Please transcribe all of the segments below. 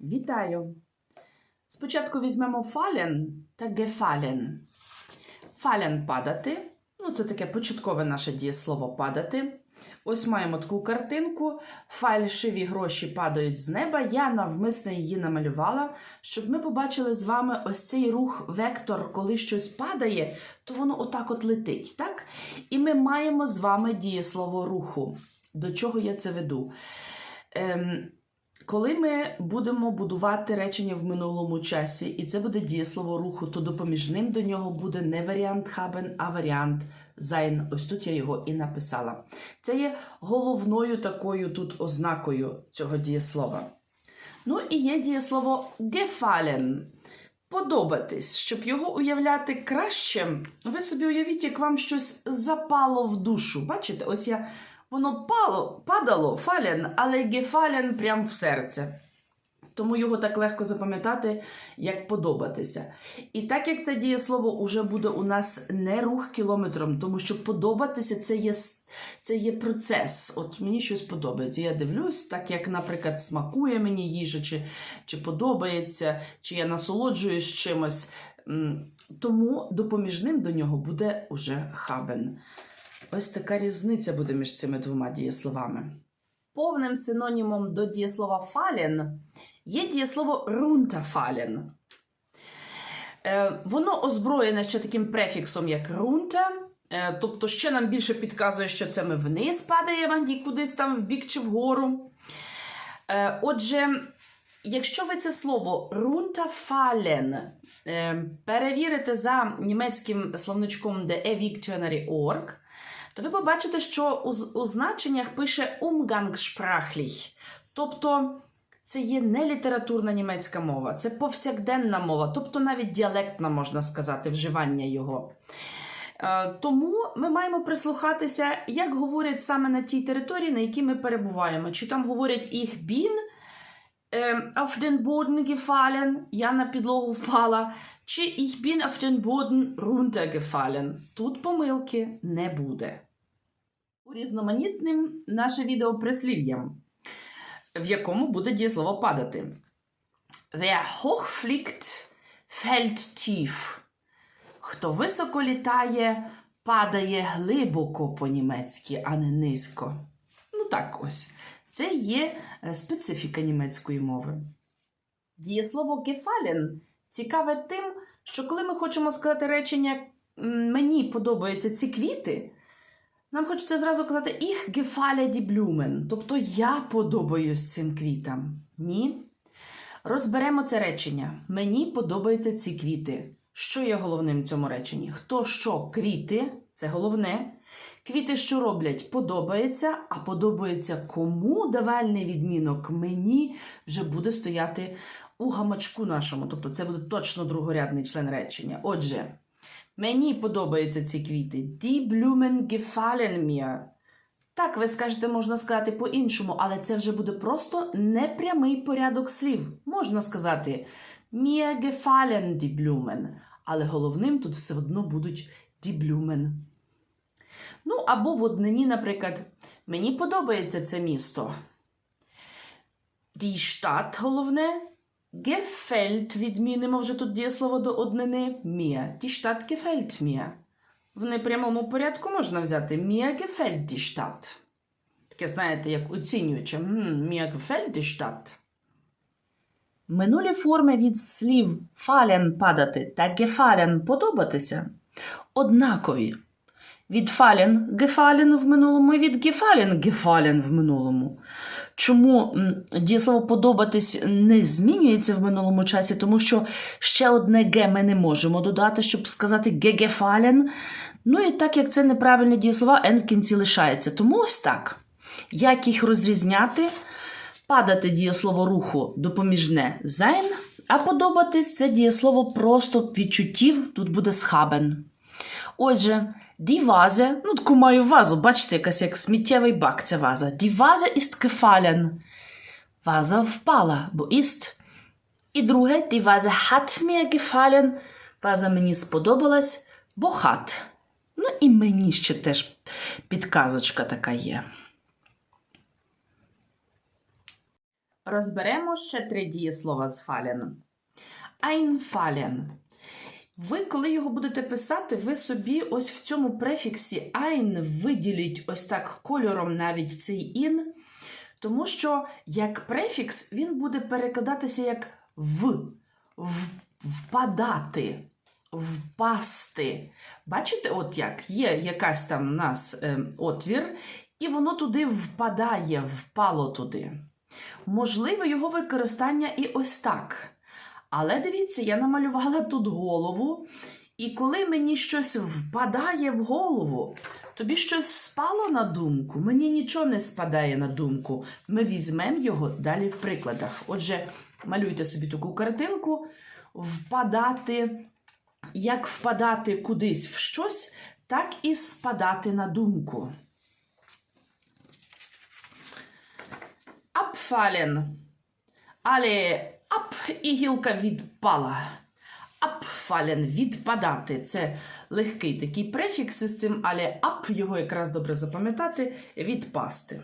Вітаю! Спочатку візьмемо fallen та gefallen. Fallen – падати. Ну, це таке початкове наше дієслово падати. Ось маємо таку картинку. Фальшиві гроші падають з неба. Я навмисно її намалювала, щоб ми побачили з вами ось цей рух, вектор, коли щось падає, то воно отак от летить. так? І ми маємо з вами дієслово руху. До чого я це веду? Ем, коли ми будемо будувати речення в минулому часі, і це буде дієслово руху, то допоміжним до нього буде не варіант haben, а варіант sein. Ось тут я його і написала. Це є головною такою тут ознакою цього дієслова. Ну і є дієслово gefallen. Подобатись, щоб його уявляти краще, ви собі уявіть, як вам щось запало в душу. Бачите, ось я воно пало, падало фален, але гефален прям в серце. Тому його так легко запам'ятати, як подобатися. І так як це дієслово уже буде у нас не рух кілометром, тому що подобатися це є, це є процес. От мені щось подобається. Я дивлюсь, так як, наприклад, смакує мені їжа, чи, чи подобається, чи я насолоджуюсь чимось. Тому допоміжним до нього буде уже хабен. Ось така різниця буде між цими двома дієсловами. Повним синонімом до дієслова fallen є дієслово runterfallen. Е, воно озброєне ще таким префіксом, як runter, е, тобто ще нам більше підказує, що це ми вниз падаємо, кудись там в бік чи вгору. Е, отже, якщо ви це слово е, перевірите за німецьким словничком The Dictionary.org, то ви побачите, що у, у значеннях пише umgangssprachlich. Тобто це є не літературна німецька мова, це повсякденна мова, тобто навіть діалектна, можна сказати, вживання його. Е, Тому ми маємо прислухатися, як говорять саме на тій території, на якій ми перебуваємо. Чи там говорять «Ich bin ähm, auf den Boden gefallen, я на підлогу впала, чи «Ich bin auf den Boden runtergefallen». Тут помилки не буде. Урізноманітним наше відео прислів'ям, в якому буде дієслово падати. Wer hoch fällt tief. Хто високо літає, падає глибоко по-німецьки, а не низько. Ну так ось. Це є е, специфіка німецької мови. Дієслово gefallen цікаве тим, що коли ми хочемо сказати речення мені подобаються ці квіти, нам хочеться зразу казати «Ich gefalle die Blumen», тобто я подобаюсь цим квітам. Ні. Розберемо це речення. Мені подобаються ці квіти. Що є головним в цьому реченні? Хто що? Квіти це головне. Квіти, що роблять, подобається, а подобається кому давальний відмінок мені вже буде стояти у гамачку нашому. Тобто це буде точно другорядний член речення. Отже, мені подобаються ці квіти. Die Blumen gefallen mir. Так, ви скажете, можна сказати по-іншому, але це вже буде просто непрямий порядок слів. Можна сказати Mir gefallen die Blumen, але головним тут все одно будуть die Blumen. Ну, або в однині, наприклад, мені подобається це місто. Die Stadt головне. Gefällt відмінимо вже тут дієслово до однини mir. Die Stadt gefällt mir. В непрямому порядку можна взяти Mir gefällt die Stadt. Таке, знаєте, як оцінююче. «М, Mir gefällt die Stadt. Минулі форми від слів fallen падати та gefallen подобатися однакові. Від fallen gefallen в минулому і від gefallen gefallen в минулому. Чому дієслово подобатись не змінюється в минулому часі? Тому що ще одне ге ми не можемо додати, щоб сказати гегефален. Ну і так як це неправильне дієслова, n в кінці лишається. Тому ось так. Як їх розрізняти? Падати дієслово руху допоміжне sein, а подобатись це дієслово просто відчуттів, тут буде схабен. Отже, Vase, ну таку маю вазу, бачите, якась як сміттєвий бак ця ваза. Die Vase ist. Ваза впала, бо ist. І друге, die Vase hat mir gefallen. Ваза мені сподобалась, бо hat. Ну і мені ще теж підказочка така є. Розберемо ще три дієслова з фален. Einfallen. Ви, коли його будете писати, ви собі ось в цьому префіксі ein виділіть ось так кольором навіть цей ін, тому що як префікс він буде перекладатися як в впадати, впасти. Бачите, от як є якась там у нас е, отвір, і воно туди впадає, впало туди. Можливе його використання і ось так. Але дивіться, я намалювала тут голову, і коли мені щось впадає в голову, тобі щось спало на думку, мені нічого не спадає на думку. Ми візьмемо його далі в прикладах. Отже, малюйте собі таку картинку, впадати, як впадати кудись в щось, так і спадати на думку. Abfallen. Але і гілка відпала. Абфален відпадати. Це легкий такий префікс із цим, але ап його якраз добре запам'ятати відпасти.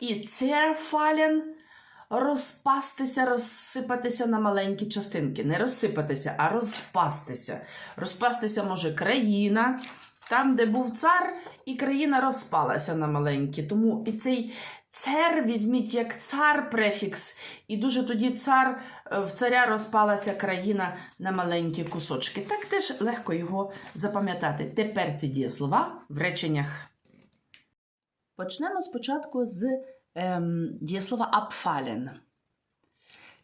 І церфален розпастися, розсипатися на маленькі частинки. Не розсипатися, а розпастися. Розпастися може країна. Там, де був цар, і країна розпалася на маленькі. Тому і цей цер візьміть як цар префікс, і дуже тоді цар е, в царя розпалася країна на маленькі кусочки. Так теж легко його запам'ятати. Тепер ці дієслова в реченнях. Почнемо спочатку з ем, дієслова abfallen.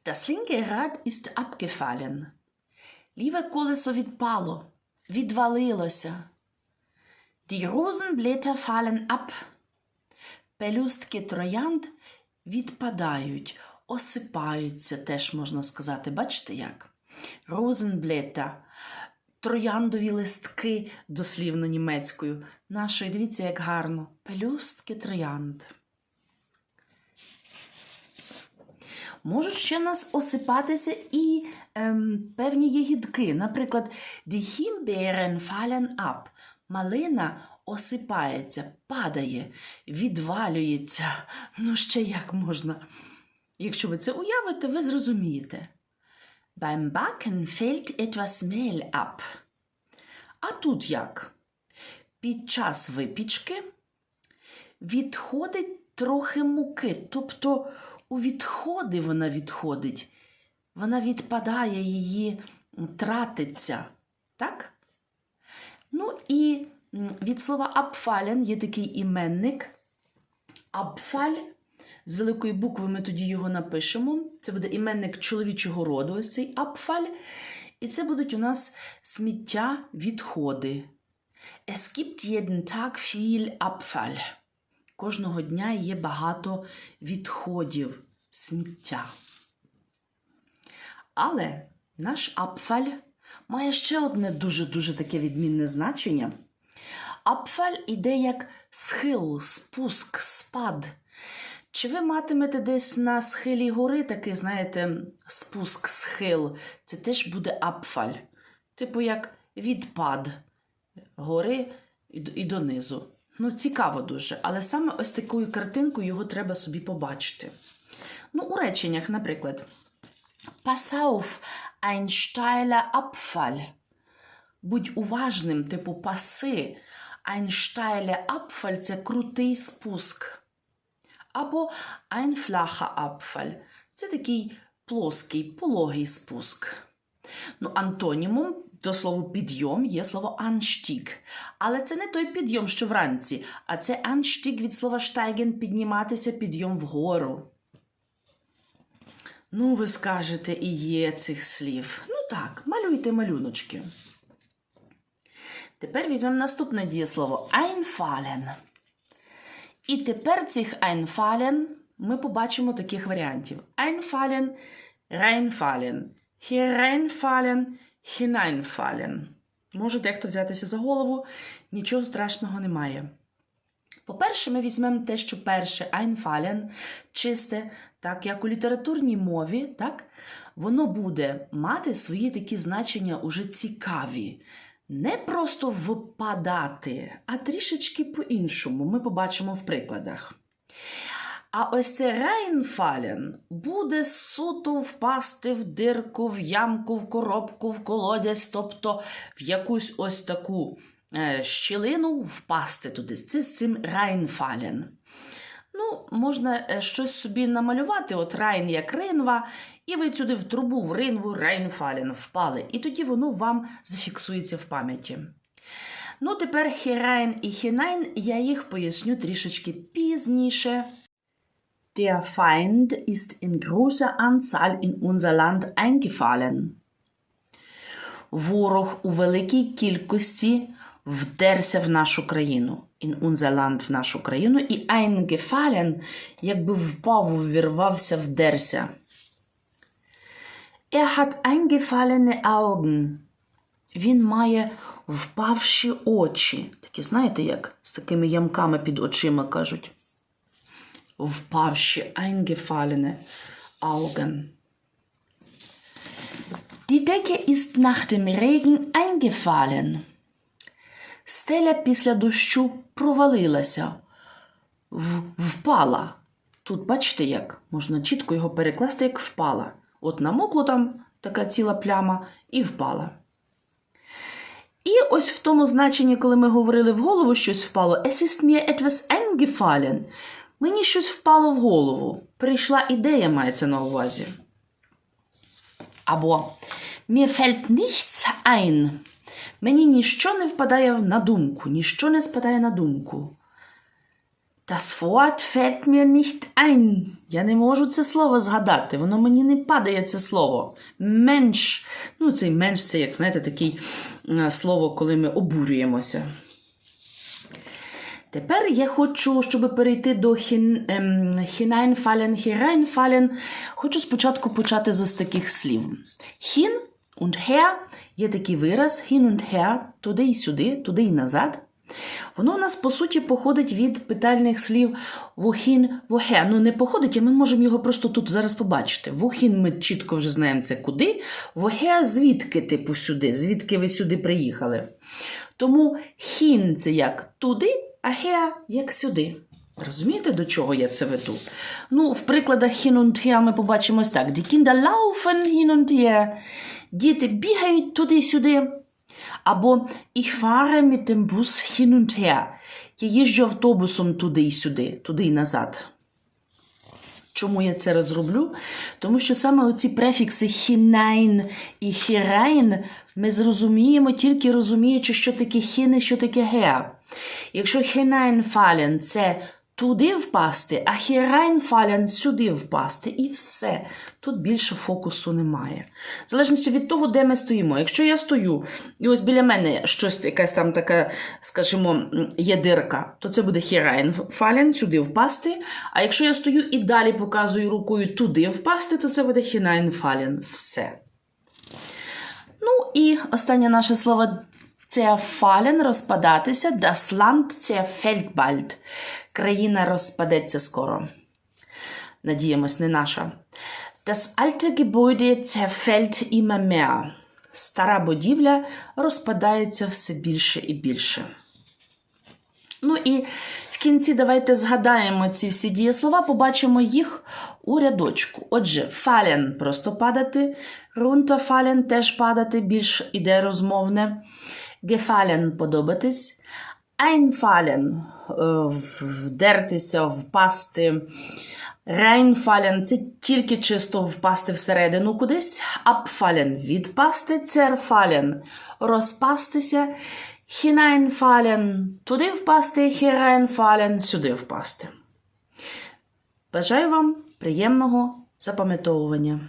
Das linke Rad ist abgefallen. Ліве колесо відпало, відвалилося. Die Rosenblätter fallen ab. Пелюстки троянд відпадають, осипаються, теж можна сказати. Бачите як? Розенблета, трояндові листки, дослівно німецькою. Нашої, дивіться, як гарно. Пелюстки троянд. Можуть ще в нас осипатися і ем, певні ягідки. Наприклад, die Himbeeren fallen ab. Малина осипається, падає, відвалюється. Ну, ще як можна. Якщо ви це уявите, ви зрозумієте. Beim Backen fällt etwas Mehl ab. А тут як? Під час випічки відходить трохи муки. Тобто у відходи вона відходить. Вона відпадає, її тратиться. Так? Ну і від слова абфален є такий іменник. Абфаль. З великої букви ми тоді його напишемо. Це буде іменник чоловічого роду, ось цей абфаль. І це будуть у нас сміття, відходи. Es gibt jeden Tag viel Abfall. Кожного дня є багато відходів, сміття. Але наш абфаль має ще одне дуже-дуже таке відмінне значення. Абфаль іде як схил, спуск, спад. Чи ви матимете десь на схилі гори такий, знаєте, спуск, схил? Це теж буде абфаль. Типу як відпад гори і, донизу. Ну, цікаво дуже, але саме ось такою картинкою його треба собі побачити. Ну, у реченнях, наприклад, auf, ein steiler Abfall. Будь уважним, типу паси. Ein steiler Abfall – це крутий спуск. Або ein flacher Abfall – це такий плоский, пологий спуск. Ну, антонімом до слова підйом є слово anstieg. Але це не той підйом, що вранці, а це anstieg від слова steigen – підніматися, підйом вгору. Ну, ви скажете, і є цих слів. Ну так, малюйте малюночки. Тепер візьмемо наступне дієслово einfallen. І тепер цих einfallen ми побачимо таких варіантів: einfallen, reinfallen, hereinfallen, hineinfallen. Може дехто взятися за голову, нічого страшного немає. По-перше, ми візьмемо те, що перше einfallen, чисте, так як у літературній мові, так, воно буде мати свої такі значення уже цікаві. Не просто впадати, а трішечки по-іншому. Ми побачимо в прикладах. А ось це reinfallen буде суто впасти в дирку, в ямку, в коробку, в колодязь, тобто в якусь ось таку щілину впасти туди. Це з цим reinfallen. Ну, можна е, щось собі намалювати, от райн як ринва, і ви сюди в трубу, в ринву, рейнфален впали. І тоді воно вам зафіксується в пам'яті. Ну, тепер херайн і хінайн, я їх поясню трішечки пізніше. Der Feind ist in großer Anzahl in unser Land eingefallen. Ворог у великій кількості вдерся в нашу країну. In unser Land в нашу країну. І eingefallen, якби впав, увірвався, вдерся. Er hat eingefallene Augen. Він має впавші очі. Такі, знаєте, як з такими ямками під очима кажуть. Впавші, eingefallene Augen. Die Decke ist nach dem Regen eingefallen. Стеля після дощу провалилася, впала. Тут бачите, як можна чітко його перекласти, як впала. От намокло там така ціла пляма і впала. І ось в тому значенні, коли ми говорили в голову щось впало, es ist mir etwas eingefallen. Мені щось впало в голову. Прийшла ідея, мається на увазі. Або mir fällt nichts ein. Мені ніщо не впадає на думку, ніщо не спадає на думку. Das Wort fällt mir nicht ein. Я не можу це слово згадати, воно мені не падає це слово. Менш. Ну, цей менш це, як знаєте, таке слово, коли ми обурюємося. Тепер я хочу, щоб перейти до ем, hineinfallen, hereinfallen, хочу спочатку почати з таких слів. Hin und her є такий вираз, hin туди і сюди, туди і назад. Воно у нас, по суті, походить від питальних слів вохін, вохе. Ну, не походить, а ми можемо його просто тут зараз побачити. Вохін ми чітко вже знаємо це куди. Вохе звідки, типу, сюди, звідки ви сюди приїхали. Тому хін це як туди, а хе як сюди. Розумієте, до чого я це веду? Ну, в прикладах hin ми побачимо ось так. Die Kinder laufen. Діти бігають туди-сюди. Або ich fahre mit dem Bus hin und her. Я їжджу автобусом туди і сюди, туди і назад. Чому я це розроблю? Тому що саме оці префікси hinein і herein ми зрозуміємо, тільки розуміючи, що таке hin і що таке her. Якщо hineinfallen – це туди впасти, а hereinfallen – сюди впасти. І все. Тут більше фокусу немає. В залежності від того, де ми стоїмо. Якщо я стою, і ось біля мене щось якась там така, скажімо, є дирка, то це буде hereinfallen, сюди впасти. А якщо я стою і далі показую рукою туди впасти, то це буде hineinfallen. Все. Ну і останнє наше слово zerfallen – розпадатися. Das Land zerfällt bald. Країна розпадеться скоро. Надіємось, не наша. Das alte Gebäude zerfällt immer mehr. Стара будівля розпадається все більше і більше. Ну і в кінці давайте згадаємо ці всі дієслова, побачимо їх у рядочку. Отже, fallen – просто падати, runterfallen – теж падати, більш іде розмовне. Gefallen – подобатись. Einfallen – вдертися, впасти. Reinfallen – це тільки чисто впасти всередину кудись. Abfallen – відпасти. Zerfallen – розпастися. Hineinfallen – туди впасти. Hereinfallen – сюди впасти. Бажаю вам приємного запам'ятовування.